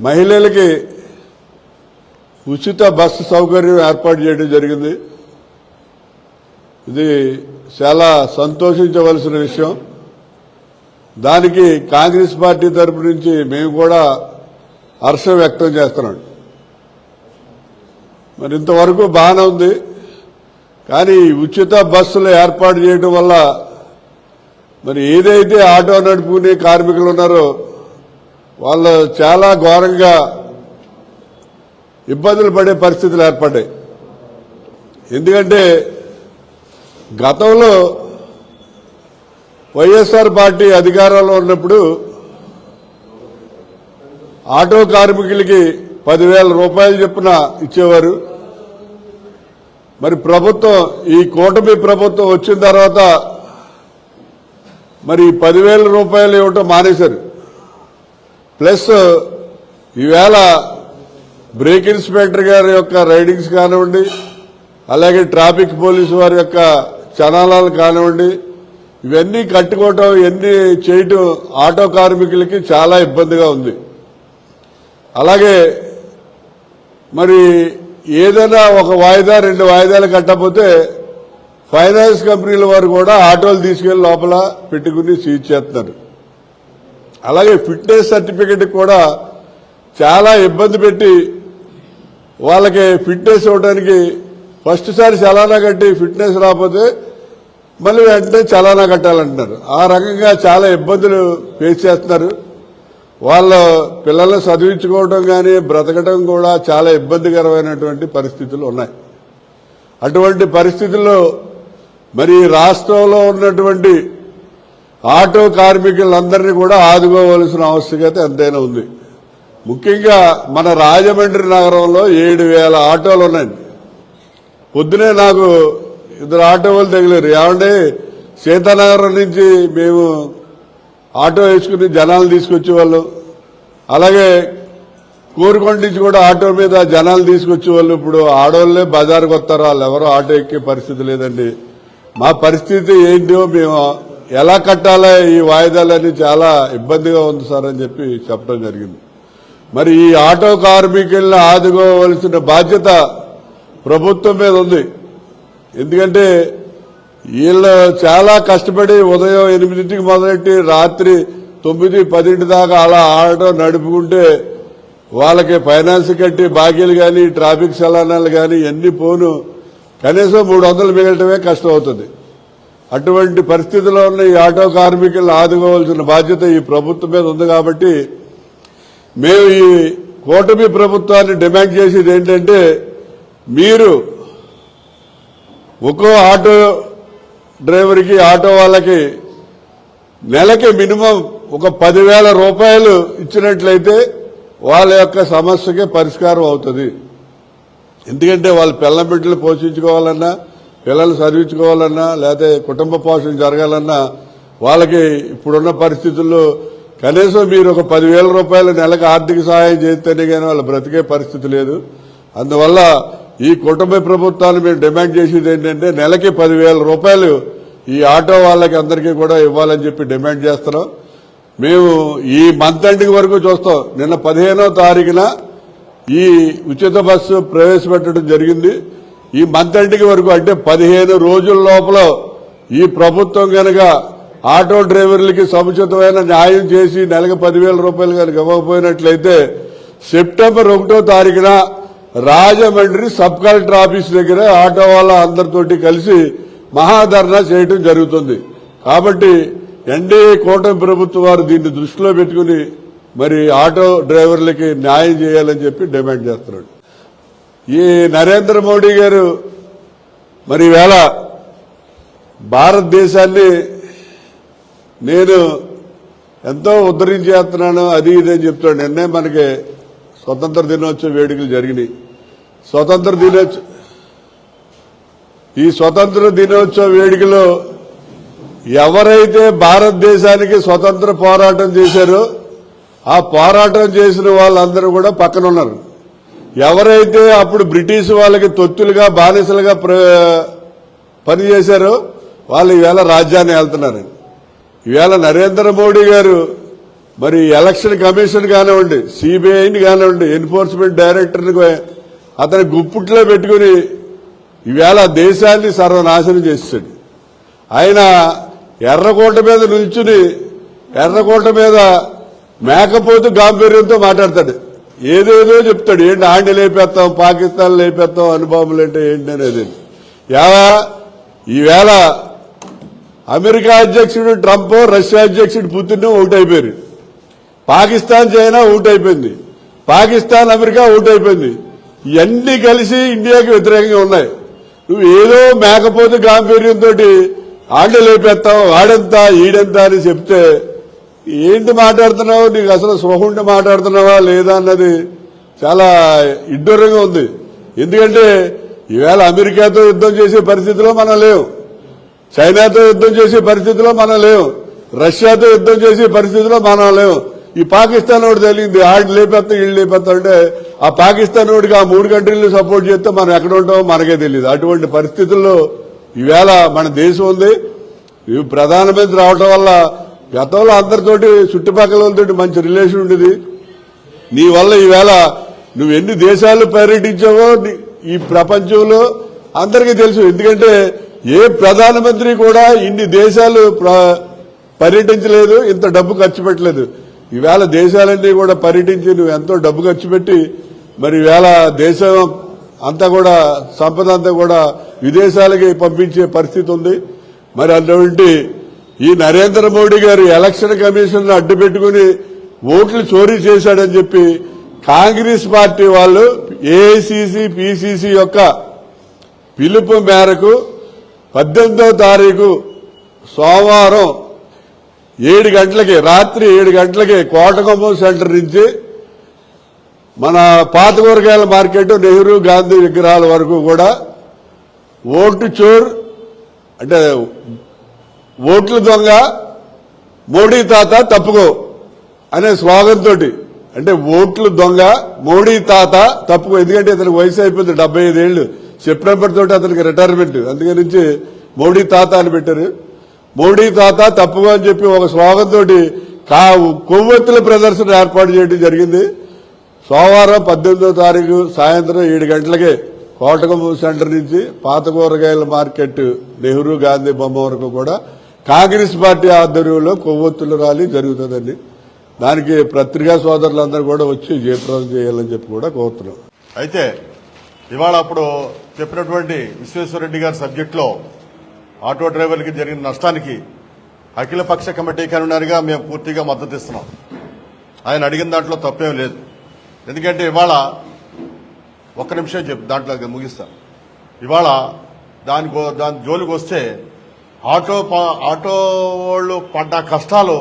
మహిళలకి ఉచిత బస్సు సౌకర్యం ఏర్పాటు చేయడం జరిగింది. ఇది చాలా సంతోషించవలసిన విషయం. దానికి కాంగ్రెస్ పార్టీ తరపు నుంచి మేము కూడా హర్షం వ్యక్తం చేస్తున్నాం. మరి ఇంతవరకు బాగానే ఉంది. కానీ ఉచిత బస్సులు ఏర్పాటు చేయడం వల్ల మరి ఏదైతే ఆటో నడుపుకునే కార్మికులు ఉన్నారో వాళ్ళు చాలా ఘోరంగా ఇబ్బందులు పడే పరిస్థితులు ఏర్పడ్డాయి. ఎందుకంటే గతంలో వైఎస్ఆర్ పార్టీ అధికారంలో ఉన్నప్పుడు ఆటో కార్మికులకి పదివేల రూపాయలు చొప్పున ఇచ్చేవారు. మరి ప్రభుత్వం ఈ కూటమి ప్రభుత్వం వచ్చిన తర్వాత మరి పదివేల రూపాయలు ఇవ్వటం మానేశారు. ప్లస్ ఈవేళ బ్రేక్ ఇన్స్పెక్టర్ గారి యొక్క రైడింగ్స్ కానివ్వండి అలాగే ట్రాఫిక్ పోలీసు వారి యొక్క చనాలాలు కానివ్వండి ఇవన్నీ కట్టుకోవటం ఇవన్నీ చేయటం ఆటో కార్మికులకి చాలా ఇబ్బందిగా ఉంది. అలాగే మరి ఏదైనా ఒక వాయిదా రెండు వాయిదాలు కట్టకపోతే ఫైనాన్స్ కంపెనీల వారు కూడా ఆటోలు తీసుకెళ్ళి లోపల పెట్టుకుని సీజ్ చేస్తున్నారు. అలాగే ఫిట్నెస్ సర్టిఫికెట్ కూడా చాలా ఇబ్బంది పెట్టి వాళ్ళకి ఫిట్నెస్ ఇవ్వడానికి ఫస్ట్ సారి చలానా కట్టి ఫిట్నెస్ రాకపోతే మళ్ళీ వెంటనే చలానా కట్టాలంటున్నారు. ఆ రకంగా చాలా ఇబ్బందులు ఫేస్ చేస్తున్నారు. వాళ్ళ పిల్లల్ని చదివించుకోవడం కానీ బ్రతకడం కూడా చాలా ఇబ్బందికరమైనటువంటి పరిస్థితులు ఉన్నాయి. అటువంటి పరిస్థితుల్లో మరి రాష్ట్రంలో ఉన్నటువంటి ఆటో కార్మికులందరినీ కూడా ఆదుకోవలసిన ఆవశ్యకత ఎంతైనా ఉంది. ముఖ్యంగా మన రాజమండ్రి నగరంలో ఏడు వేల ఆటోలు ఉన్నాయండి పొద్దునే నాకు ఇద్దరు ఆటో వాళ్ళు తగిలారు. ఏమంటే సీతానగరం నుంచి మేము ఆటో వేసుకుని జనాలు తీసుకొచ్చేవాళ్ళు. అలాగే కోరుకొండ నుంచి కూడా ఆటో మీద జనాలు తీసుకొచ్చేవాళ్ళు. ఇప్పుడు ఆడవాళ్ళే బజార్కి వస్తారు వాళ్ళు ఎవరో ఆటో ఎక్కే పరిస్థితి లేదండి. మా పరిస్థితి ఏంటో మేము ఎలా కట్టాలో ఈ వాయిదాలని చాలా ఇబ్బందిగా ఉంది సార్ అని చెప్పి చెప్పడం జరిగింది. మరి ఈ ఆటో కార్మికుల్ని ఆదుకోవలసిన బాధ్యత ప్రభుత్వం మీద ఉంది. ఎందుకంటే వీళ్ళు చాలా కష్టపడి ఉదయం ఎనిమిదింటికి మొదలెట్టి రాత్రి తొమ్మిది పదింటి దాకా అలా ఆటో నడుపుకుంటే వాళ్ళకి ఫైనాన్స్ కట్టి బాకీలు కానీ ట్రాఫిక్ చలానాలు కానీ ఎన్ని పోను కనీసం మూడు వందలు మిగలటమే కష్టం అవుతుంది. అటువంటి పరిస్థితిలో ఉన్న ఈ ఆటో కార్మికులను ఆదుకోవాల్సిన బాధ్యత ఈ ప్రభుత్వం మీద ఉంది కాబట్టి మేము ఈ కూటమి ప్రభుత్వాన్ని డిమాండ్ చేసేది ఏంటంటే మీరు ఒక్కో ఆటో డ్రైవర్కి ఆటో వాళ్ళకి నెలకి మినిమం ఒక పదివేల రూపాయలు ఇచ్చినట్లయితే వాళ్ళ యొక్క సమస్యకే పరిష్కారం అవుతుంది. ఎందుకంటే వాళ్ళు పిల్లం బిడ్డలు పోషించుకోవాలన్నా పిల్లలు చదివించుకోవాలన్నా లేకపోతే కుటుంబ పోషణ జరగాలన్నా వాళ్ళకి ఇప్పుడున్న పరిస్థితుల్లో కనీసం మీరు ఒక పదివేల రూపాయలు నెలకు ఆర్థిక సహాయం చేస్తేనే కానీ వాళ్ళు బ్రతికే పరిస్థితి లేదు. అందువల్ల ఈ కుటుంబ ప్రభుత్వాన్ని మేము డిమాండ్ చేసేది ఏంటంటే నెలకి పదివేల రూపాయలు ఈ ఆటో వాళ్ళకి అందరికీ కూడా ఇవ్వాలని చెప్పి డిమాండ్ చేస్తున్నాం. మేము ఈ మంత్ ఎండింగ్ వరకు చూస్తాం. నిన్న పదిహేనో తారీఖున ఈ ఉచిత బస్సు ప్రవేశపెట్టడం జరిగింది. ఈ మంత్ ఎండింగ్ వరకు అంటే పదిహేను రోజుల లోపల ఈ ప్రభుత్వం కనుక ఆటో డ్రైవర్లకి సముచితమైన న్యాయం చేసి నెలకు పదివేల రూపాయలు కనుక ఇవ్వకపోయినట్లయితే సెప్టెంబర్ ఒకటో తారీఖున రాజమండ్రి సబ్ కలెక్టర్ ఆఫీస్ దగ్గర ఆటో వాళ్ళ అందరితోటి కలిసి మహాధర్నా చేయడం జరుగుతుంది. కాబట్టి ఎన్డీఏ కూటమి ప్రభుత్వం వారు దీన్ని దృష్టిలో పెట్టుకుని మరి ఆటో డ్రైవర్లకి న్యాయం చేయాలని చెప్పి డిమాండ్ చేస్తున్నాడు. ఈ నరేంద్ర మోడీ గారు మరి వేళ భారతదేశాన్ని నేను ఎంతో ఉద్ధరించేస్తున్నాను అది ఇది అని చెప్తాడు నిన్నే మనకి స్వతంత్ర దినోత్సవ వేడుకలు జరిగినాయి. స్వతంత్ర దినోత్సవ ఈ స్వతంత్ర దినోత్సవ వేడుకలో ఎవరైతే భారతదేశానికి స్వతంత్ర పోరాటం చేశారో ఆ పోరాటం చేసిన వాళ్ళందరూ కూడా పక్కన ఉన్నారు ఎవరైతే అప్పుడు బ్రిటిష్ వాళ్ళకి తొత్తులుగా బానిసలుగా ప్ర- పనిచేశారో వాళ్ళు ఈవేళ రాజ్యాన్ని వెళ్తున్నారు ఈవేళ నరేంద్ర మోడీ గారు మరి ఎలక్షన్ కమిషన్ కానివ్వండి సిబిఐని కానివ్వండి ఎన్ఫోర్స్మెంట్ డైరెక్టర్ని అతని గుప్పుట్లో పెట్టుకుని ఈవేళ దేశాన్ని సర్వనాశనం చేస్తాడు ఆయన ఎర్రకోట మీద నిల్చుని ఎర్రకోట మీద మేకపోతూ గాంభీర్యంతో మాట్లాడతాడు. ఏదేదో చెప్తాడు. ఏంటి ఆండి లేపేస్తాం పాకిస్తాన్ లేపేస్తాం అనుభవములు అంటే ఏంటి అనేది. యావా ఈవేళ అమెరికా అధ్యక్షుడు ట్రంప్ రష్యా అధ్యక్షుడు పుతిన్ అయిపోయారు. పాకిస్తాన్ చైనా అయిపోయింది. పాకిస్తాన్ అమెరికా అయిపోయింది. ఇవన్నీ కలిసి ఇండియాకి వ్యతిరేకంగా ఉన్నాయి. నువ్వు ఏదో మేకపోతే గాంభీర్యంతో ఆండ లేపేస్తావు ఆడెంత ఈడెంత అని చెప్తే ఏంటి మాట్లాడుతున్నావు? నీకు అసలు స్వహుండి మాట్లాడుతున్నావా లేదా అన్నది చాలా ఇడ్డూరంగా ఉంది. ఎందుకంటే ఈవేళ అమెరికాతో యుద్ధం చేసే పరిస్థితిలో మనం లేవు. చైనాతో యుద్ధం చేసే పరిస్థితిలో మనం లేవు. రష్యాతో యుద్ధం చేసే పరిస్థితిలో మనం లేవు. ఈ పాకిస్తాన్ వాడు తెలియదు ఆడు లేపేస్తా వీళ్ళు లేపేస్తా అంటే ఆ పాకిస్తాన్ వాడికి ఆ మూడు కంట్రీలు సపోర్ట్ చేస్తే మనం ఎక్కడ ఉంటామో మనకే తెలియదు. అటువంటి పరిస్థితుల్లో ఈవేళ మన దేశం ఉంది. ఈ ప్రధానమంత్రి రావటం వల్ల గతంలో అందరితోటి చుట్టుపక్కల వాళ్ళతోటి మంచి రిలేషన్ ఉండేది. నీ వల్ల ఈవేళ నువ్వు ఎన్ని దేశాలు పర్యటించావో ఈ ప్రపంచంలో అందరికీ తెలుసు. ఎందుకంటే ఏ ప్రధానమంత్రి కూడా ఇన్ని దేశాలు ప్ర- పర్యటించలేదు ఇంత డబ్బు ఖర్చు పెట్టలేదు. ఈవేళ దేశాలన్నీ కూడా పర్యటించి నువ్వు ఎంతో డబ్బు ఖర్చు పెట్టి మరి ఈవేళ దేశం అంతా కూడా సంపద అంతా కూడా విదేశాలకి పంపించే పరిస్థితి ఉంది. మరి అటువంటి ఈ నరేంద్ర మోడీ గారు ఎలక్షన్ కమిషన్ అడ్డు పెట్టుకుని ఓట్లు చోరీ చేశాడని చెప్పి కాంగ్రెస్ పార్టీ వాళ్ళు ఏఐసిసి పిసిసి యొక్క పిలుపు మేరకు పద్దెనిమిదవ తారీఖు సోమవారం ఏడు గంటలకి రాత్రి ఏడు గంటలకి కోటకొమ్మ సెంటర్ నుంచి మన పాత కూరగాయల మార్కెట్ నెహ్రూ గాంధీ విగ్రహాల వరకు కూడా ఓటు చోర్ అంటే ఓట్లు దొంగ మోడీ తాత తప్పుకో అనే స్లోగన్తో అంటే ఓట్లు దొంగ మోడీ తాత తప్పుకో. ఎందుకంటే అతనికి వయసు అయిపోయింది డెబ్బై ఐదేళ్ళు సెప్టెంబర్ తోటి అతనికి రిటైర్మెంట్ అందుకని నుంచి మోడీ తాత అని పెట్టారు. మోడీ తాత తప్పుకో అని చెప్పి ఒక స్లోగన్తో కా కొవ్వొత్తుల ప్రదర్శన ఏర్పాటు చేయడం జరిగింది. సోమవారం పద్దెనిమిదో తారీఖు సాయంత్రం ఏడు గంటలకే కోటకమ్మ సెంటర్ నుంచి పాత కూరగాయల మార్కెట్ నెహ్రూ గాంధీ బొమ్మ వరకు కూడా కాంగ్రెస్ పార్టీ ఆధ్వర్యంలో కొవ్వొత్తుల ర్యాలీ జరుగుతుందండి. దానికి పత్రికా సోదరులందరూ కూడా వచ్చి జయప్రదం చేయాలని చెప్పి కూడా కోరుతున్నాం. అయితే ఇవాళ అప్పుడు చెప్పినటువంటి విశ్వేశ్వరరెడ్డి గారి సబ్జెక్టులో ఆటో డ్రైవర్కి జరిగిన నష్టానికి అఖిలపక్ష కమిటీ కన్వీనర్గా మేము పూర్తిగా మద్దతు ఇస్తున్నాం. ఆయన అడిగిన దాంట్లో తప్పేం లేదు. ఎందుకంటే ఇవాళ ఒక్క నిమిషం చెప్పు దాంట్లో ముగిస్తా. ఇవాళ దాని దాని జోలికి వస్తే ఆటో ఆటో వాళ్ళు పడ్డ కష్టాలు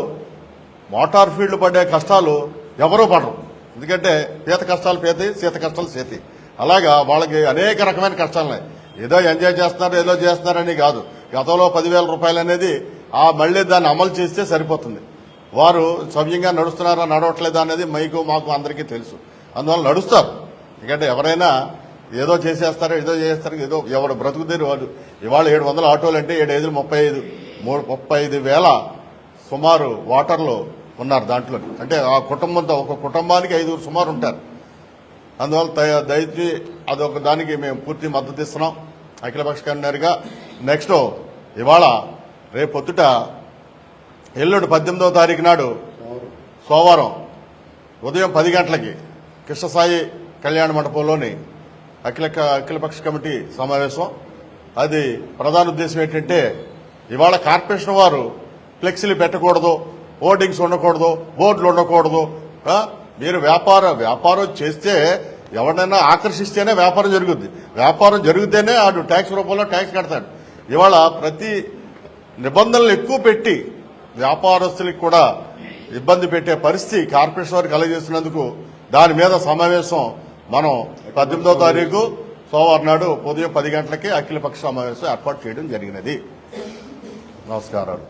మోటార్ ఫీల్డ్ పడే కష్టాలు ఎవరో పడరు. ఎందుకంటే పీత కష్టాలు పేతి సీత కష్టాలు చేతి అలాగా వాళ్ళకి అనేక రకమైన కష్టాలు ఉన్నాయి ఏదో ఎంజాయ్ చేస్తున్నారు ఏదో చేస్తున్నారని కాదు. గతంలో పదివేల రూపాయలు అనేది ఆ మళ్ళీ దాన్ని అమలు చేస్తే సరిపోతుంది. వారు సవ్యంగా నడుస్తున్నారా నడవట్లేదా అనేది మైకు మాకు అందరికీ తెలుసు. అందువల్ల నడుస్తారు. ఎందుకంటే ఎవరైనా ఏదో చేసేస్తారు ఏదో చేస్తారు ఏదో ఎవరు బ్రతుకుతారు వాళ్ళు ఇవాళ ఏడు వందల ఆటోలు అంటే ఏడు ఐదు ముప్పై ఐదు మూడు ముప్పై ఐదు వేల సుమారు వాటర్లో ఉన్నారు దాంట్లో. అంటే ఆ కుటుంబంతో ఒక కుటుంబానికి ఐదుగురు సుమారు ఉంటారు. అందువల్ల దయ- దయచేసి అదొక దానికి మేము పూర్తి మద్దతు ఇస్తున్నాం. అఖిలపక్ష కన్వీనర్గా నెక్స్ట్ ఇవాళ రేపు పొద్దుట ఎల్లుండి పద్దెనిమిదవ తారీఖు నాడు సోమవారం ఉదయం పది గంటలకి కృష్ణసాయి కళ్యాణ మండపంలోని అఖిల అఖిలపక్ష కమిటీ సమావేశం. అది ప్రధాన ఉద్దేశం ఏంటంటే ఇవాళ కార్పొరేషన్ వారు ఫ్లెక్సీలు పెట్టకూడదు హోర్డింగ్స్ ఉండకూడదు బోర్డులు ఉండకూడదు. మీరు వ్యాపార వ్యాపారం చేస్తే ఎవరినైనా ఆకర్షిస్తేనే వ్యాపారం జరుగుద్ది. వ్యాపారం జరిగితేనే ఆడు ట్యాక్స్ రూపంలో ట్యాక్స్ కడతాడు ఇవాళ ప్రతి నిబంధనలు ఎక్కువ పెట్టి వ్యాపారస్తులకు కూడా ఇబ్బంది పెట్టే పరిస్థితి కార్పొరేషన్ వారికి కలగజేస్తున్నందుకు దాని మీద సమావేశం మనం పద్దెనిమిదో తారీఖు సోమవారం నాడు ఉదయం పది గంటలకి అఖిలపక్ష సమావేశం ఏర్పాటు చేయడం జరిగినది. నమస్కారాలు.